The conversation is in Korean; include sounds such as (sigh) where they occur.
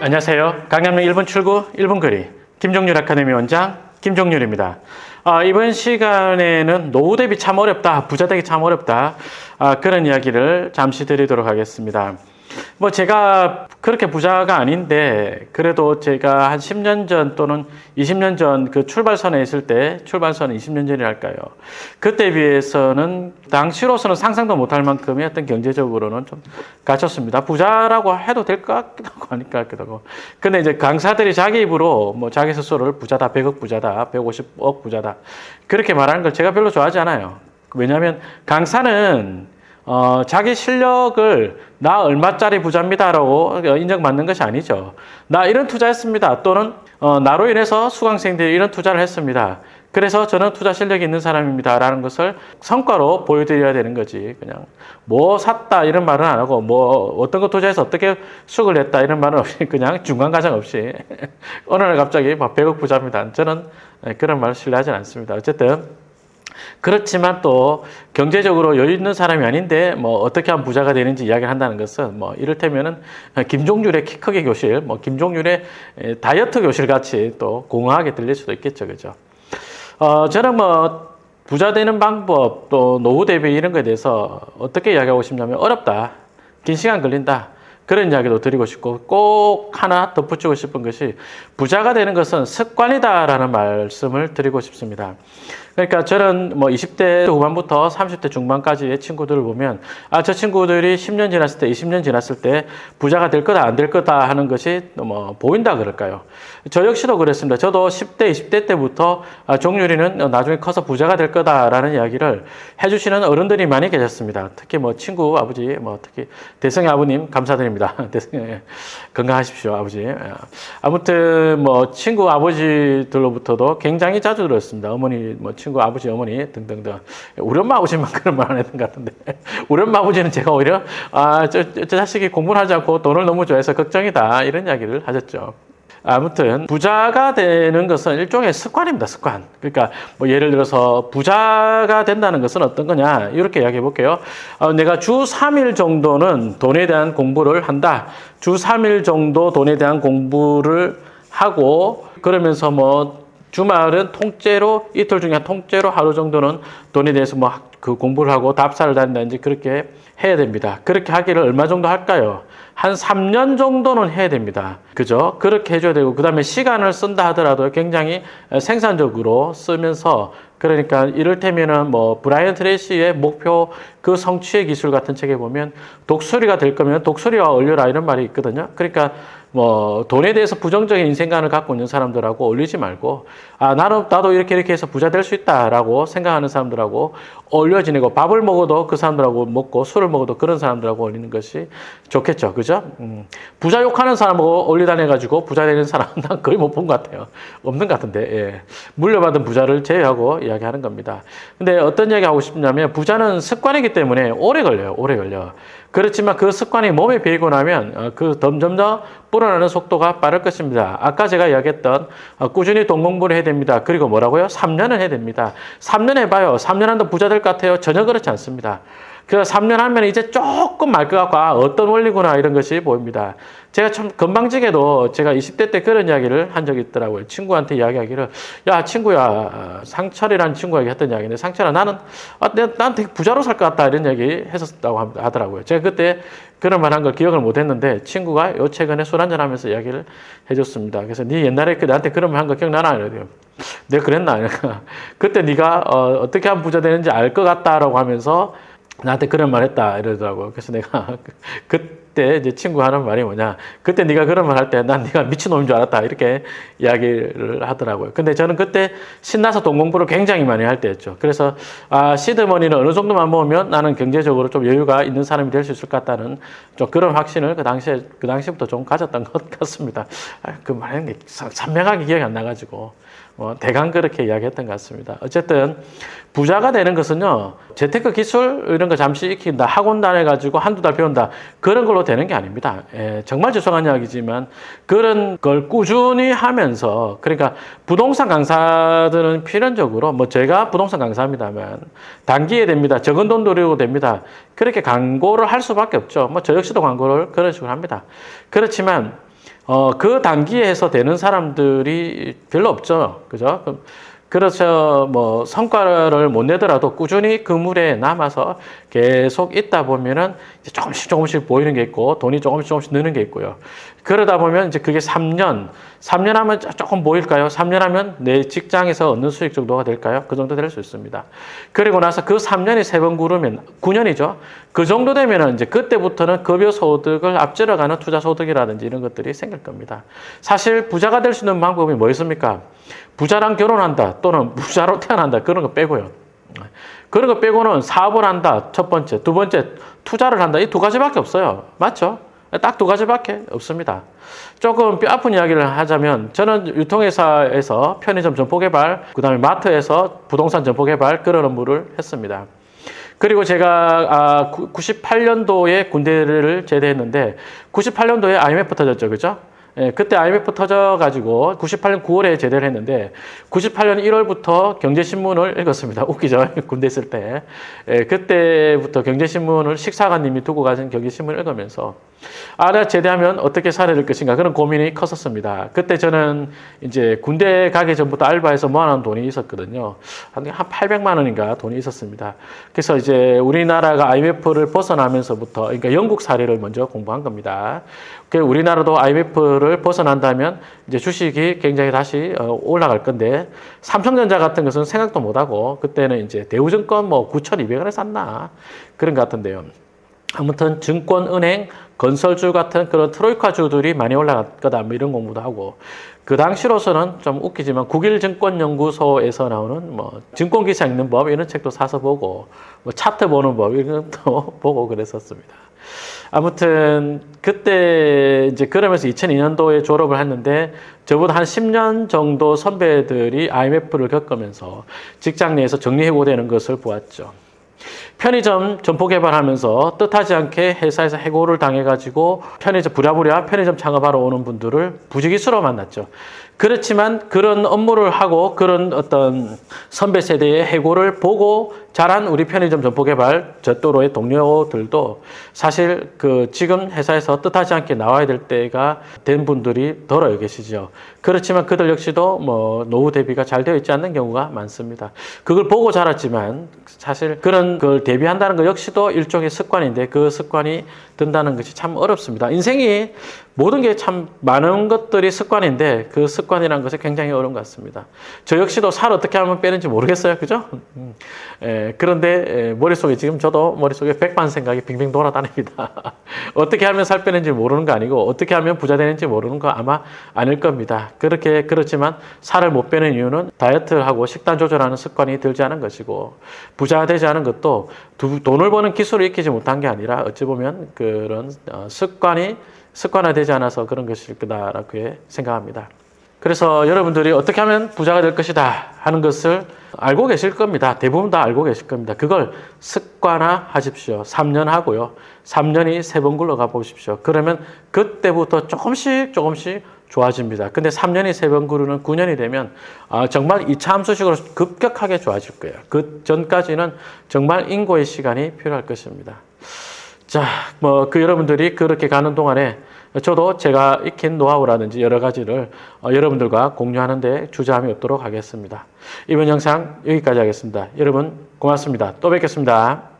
안녕하세요. 강남역 1번 출구 1번 거리 김종률 아카데미 원장 김종률입니다. 아, 이번 시간에는 노후 대비 참 어렵다, 부자 되기 참 어렵다 아, 그런 이야기를 잠시 드리도록 하겠습니다. 뭐 제가 그렇게 부자가 아닌데 그래도 제가 한 10년 전 또는 20년 전 그 출발선에 있을 때 출발선은 20년 전이랄까요. 그때 비해서는 당시로서는 상상도 못할 만큼의 어떤 경제적으로는 좀 갖췄습니다. 부자라고 해도 될 것 같기도 하고 아닐까 같기도 하고. 근데 이제 강사들이 자기 입으로 뭐 자기 스스로를 부자다, 100억 부자다, 150억 부자다 그렇게 말하는 걸 제가 별로 좋아하지 않아요. 왜냐하면 강사는 어, 자기 실력을 나 얼마짜리 부자입니다라고 인정받는 것이 아니죠. 나 이런 투자했습니다. 또는 어, 나로 인해서 수강생들이 이런 투자를 했습니다. 그래서 저는 투자 실력이 있는 사람입니다라는 것을 성과로 보여드려야 되는 거지. 그냥 뭐 샀다 이런 말은 안 하고 뭐 어떤 거 투자해서 어떻게 수익을 냈다 이런 말은 없이 (laughs) 그냥 중간 과정 없이 (laughs) 어느 날 갑자기 막 100억 부자입니다. 저는 그런 말을 신뢰하지 않습니다. 어쨌든 그렇지만 또 경제적으로 여유 있는 사람이 아닌데 뭐 어떻게 하면 부자가 되는지 이야기를 한다는 것은 뭐 이를테면은 김종률의 키 크기 교실, 뭐 김종률의 다이어트 교실 같이 또 공허하게 들릴 수도 있겠죠, 그죠? 어, 저는 뭐 부자 되는 방법 또 노후 대비 이런 거에 대해서 어떻게 이야기하고 싶냐면 어렵다, 긴 시간 걸린다. 그런 이야기도 드리고 싶고 꼭 하나 덧붙이고 싶은 것이 부자가 되는 것은 습관이다라는 말씀을 드리고 싶습니다. 그러니까 저는 뭐 20대 후반부터 30대 중반까지의 친구들을 보면 아, 저 친구들이 10년 지났을 때, 20년 지났을 때 부자가 될 거다, 안 될 거다 하는 것이 뭐 보인다 그럴까요? 저 역시도 그랬습니다. 저도 10대, 20대 때부터 아, 종률이는 나중에 커서 부자가 될 거다라는 이야기를 해주시는 어른들이 많이 계셨습니다. 특히 뭐 친구 아버지, 뭐 특히 대성의 아버님 감사드립니다. (laughs) 대성의 건강하십시오, 아버지. 아무튼 뭐 친구 아버지들로부터도 굉장히 자주 들었습니다. 어머니 뭐 친구 아버지 어머니 등등등 우리 엄마 아버지만 (laughs) 그런 말 안 했던 것 같은데 우리 엄마 아버지는 제가 오히려 아 저 저 자식이 공부를 하지 않고 돈을 너무 좋아해서 걱정이다 이런 이야기를 하셨죠. 아무튼 부자가 되는 것은 일종의 습관입니다. 습관. 그러니까 뭐 예를 들어서 부자가 된다는 것은 어떤 거냐 이렇게 이야기해 볼게요. 어, 내가 주 3일 정도는 돈에 대한 공부를 한다. 주 3일 정도 돈에 대한 공부를 하고 그러면서 뭐 주말은 통째로 이틀 중에 통째로 하루 정도는 돈에 대해서 뭐 그 공부를 하고 답사를 다닌다든지 그렇게 해야 됩니다. 그렇게 하기를 얼마 정도 할까요? 한 3년 정도는 해야 됩니다. 그죠? 그렇게 해줘야 되고, 그 다음에 시간을 쓴다 하더라도 굉장히 생산적으로 쓰면서 그러니까 이를테면은 뭐 브라이언 트레이시의 목표 그 성취의 기술 같은 책에 보면 독수리가 될 거면 독수리와 얼려라 이런 말이 있거든요. 그러니까 뭐 돈에 대해서 부정적인 인생관을 갖고 있는 사람들하고 어울리지 말고 아 나는 나도 이렇게 이렇게 해서 부자 될 수 있다라고 생각하는 사람들하고 어울려 지내고 밥을 먹어도 그 사람들하고 먹고 술을 먹어도 그런 사람들하고 어울리는 것이 좋겠죠, 그죠? 음. 부자 욕하는 사람하고 어울리 다녀 가지고 부자 되는 사람은 난 거의 못 본 것 같아요. 없는 것 같은데 예. 물려받은 부자를 제외하고 이야기하는 겁니다. 근데 어떤 이야기 하고 싶냐면 부자는 습관이기 때문에 오래 걸려요, 오래 걸려. 그렇지만 그 습관이 몸에 배이고 나면 어, 그 점점 더 불어나는 속도가 빠를 것입니다. 아까 제가 이야기했던 어, 꾸준히 돈 공부를 해야 됩니다. 그리고 뭐라고요? 3년은 해야 됩니다. 3년 해봐요. 3년 한다 부자 될 것 같아요? 전혀 그렇지 않습니다. 그 3년 하면 이제 조금 말 것 같고 아, 어떤 원리구나 이런 것이 보입니다. 제가 참 건방지게도 제가 20대 때 그런 이야기를 한 적이 있더라고요. 친구한테 이야기하기를 야 친구야 상철이라는 친구에게 했던 이야기인데 상철아 나는 아, 난 되게 부자로 살 것 같다 이런 얘기 했었다고 하더라고요. 제가 그때 그런 말 한 걸 기억을 못 했는데 친구가 요 최근에 술 한잔 하면서 이야기를 해줬습니다. 그래서 네 옛날에 그 나한테 그런 말 한 거 기억나나? 이래요. 내가 그랬나? (laughs) 그때 네가 어, 어떻게 하면 부자 되는지 알 것 같다라고 하면서 나한테 그런 말 했다 이러더라고요. 그래서 내가 (laughs) 그때 이제 친구 하는 말이 뭐냐. 그때 네가 그런 말 할 때 난 네가 미친놈인 줄 알았다. 이렇게 이야기를 하더라고요. 근데 저는 그때 신나서 돈 공부를 굉장히 많이 할 때였죠. 그래서 아, 시드머니는 어느 정도만 모으면 나는 경제적으로 좀 여유가 있는 사람이 될 수 있을 것 같다는 좀 그런 확신을 그 당시에 그 당시부터 좀 가졌던 (laughs) 것 같습니다. 아, 그게 선명하게 기억이 안 나가지고 뭐 대강 그렇게 이야기했던 것 같습니다. 어쨌든 부자가 되는 것은요 재테크 기술 이런 거 잠시 익힌다 학원 다녀가지고 한두 달 배운다 그런 걸로 되는 게 아닙니다. 예, 정말 죄송한 이야기지만 그런 걸 꾸준히 하면서 그러니까 부동산 강사들은 필연적으로 뭐 제가 부동산 강사입니다만 단기에 됩니다. 적은 돈 들여도 됩니다. 그렇게 광고를 할 수밖에 없죠. 뭐 저 역시도 광고를 그런 식으로 합니다. 그렇지만 어, 그 단기에 해서 되는 사람들이 별로 없죠. 그죠? 그래서 뭐 성과를 못 내더라도 꾸준히 그 물에 남아서 계속 있다 보면은 이제 조금씩 조금씩 보이는 게 있고 돈이 조금씩 조금씩 느는 게 있고요. 그러다 보면 이제 그게 3년, 3년 하면 조금 보일까요? 3년 하면 내 직장에서 얻는 수익 정도가 될까요? 그 정도 될 수 있습니다. 그리고 나서 그 3년이 세 번 구르면 9년이죠. 그 정도 되면은 이제 그때부터는 급여 소득을 앞질러가는 투자 소득이라든지 이런 것들이 생길 겁니다. 사실 부자가 될 수 있는 방법이 뭐 있습니까? 부자랑 결혼한다 또는 (laughs) 부자로 태어난다 그런 거 빼고요. 그런 거 빼고는 사업을 한다 첫 번째, 두 번째 투자를 한다 이 두 가지밖에 없어요. 맞죠? 딱 두 가지밖에 없습니다. 조금 뼈 아픈 이야기를 하자면 저는 유통회사에서 편의점 점포 개발, 그 다음에 마트에서 부동산 점포 개발 그런 업무를 했습니다. 그리고 제가 아, 98년도에 군대를 제대했는데 98년도에 IMF 터졌죠, 그죠? 예, 그때 IMF 터져가지고 98년 9월에 제대를 했는데 98년 1월부터 경제신문을 읽었습니다. 웃기죠? (laughs) 군대 있을 때. 예, 그때부터 경제신문을 식사관님이 두고 가신 경제신문을 읽으면서 아, 내가 제대하면 어떻게 살아야 될 것인가 그런 고민이 컸었습니다. 그때 저는 이제 군대 가기 전부터 알바해서 모아놓은 돈이 있었거든요. 한 800만 원인가 돈이 있었습니다. 그래서 이제 우리나라가 IMF를 벗어나면서부터 그러니까 영국 사례를 먼저 공부한 겁니다. 그 우리나라도 IMF를 벗어난다면 이제 주식이 굉장히 다시 어, 올라갈 건데 삼성전자 같은 것은 생각도 못 하고 그때는 이제 대우증권 뭐 9,200원에 샀나 그런 것 같은데요. 아무튼 증권, 은행, 건설주 같은 그런 트로이카주들이 많이 올라갈 거다 뭐 이런 공부도 하고 그 당시로서는 좀 웃기지만 국일증권연구소에서 나오는 뭐 증권 기사 읽는 법 이런 책도 사서 보고 뭐 차트 보는 법 이런 것도 (laughs) 보고 그랬었습니다. 아무튼 그때 이제 그러면서 2002년도에 졸업을 했는데 저보다 한 10년 정도 선배들이 IMF를 겪으면서 직장 내에서 정리해고되는 것을 보았죠. 편의점 점포 개발하면서 뜻하지 않게 회사에서 해고를 당해가지고 편의점 부랴부랴 편의점 창업하러 오는 분들을 부지기수로 만났죠. 그렇지만 그런 업무를 하고 그런 어떤 선배 세대의 해고를 보고 자란 우리 편의점 점포 개발 저또로의 동료들도 사실 그 지금 회사에서 뜻하지 않게 나와야 될 때가 된 분들이 덜어 계시죠. 그렇지만 그들 역시도 뭐 노후 대비가 잘 되어 있지 않는 경우가 많습니다. 그걸 보고 자랐지만 사실 그런 걸 대비한다는 것 역시도 일종의 습관인데 그 습관이 든다는 것이 참 어렵습니다. 인생이 모든 게 참 많은 것들이 습관인데 그 습관이라는 것이 굉장히 어려운 것 같습니다. 저 역시도 살 어떻게 하면 빼는지 모르겠어요. 그죠? 음. 에, 그런데 에, 머릿속에 지금 저도 머릿속에 백반 생각이 빙빙 돌아다닙니다. (laughs) 어떻게 하면 살 빼는지 모르는 거 아니고 어떻게 하면 부자 되는지 모르는 거 아마 아닐 겁니다. 그렇게 그렇지만 살을 못 빼는 이유는 다이어트하고 식단 조절하는 습관이 들지 않은 것이고 부자가 되지 않은 것도 두, 돈을 버는 기술을 익히지 못한 게 아니라 어찌 보면 그런 어, 습관이 습관화되지 않아서 그런 것일 거다라고 생각합니다. 그래서 여러분들이 어떻게 하면 부자가 될 것이다 하는 것을 알고 계실 겁니다. 대부분 다 알고 계실 겁니다. 그걸 습관화 하십시오. 3년 하고요. 3년이 세번 굴러가 보십시오. 그러면 그때부터 조금씩 조금씩 좋아집니다. 근데 3년이 세번 구르는 9년이 되면 아, 정말 이차 함수식으로 급격하게 좋아질 거예요. 그 전까지는 정말 인고의 시간이 필요할 것입니다. 자, 뭐 그 여러분들이 그렇게 가는 동안에 저도 제가 익힌 노하우라든지 여러 가지를 어, 여러분들과 공유하는데 주저함이 없도록 하겠습니다. 이번 영상 여기까지 하겠습니다. 여러분 고맙습니다. 또 뵙겠습니다.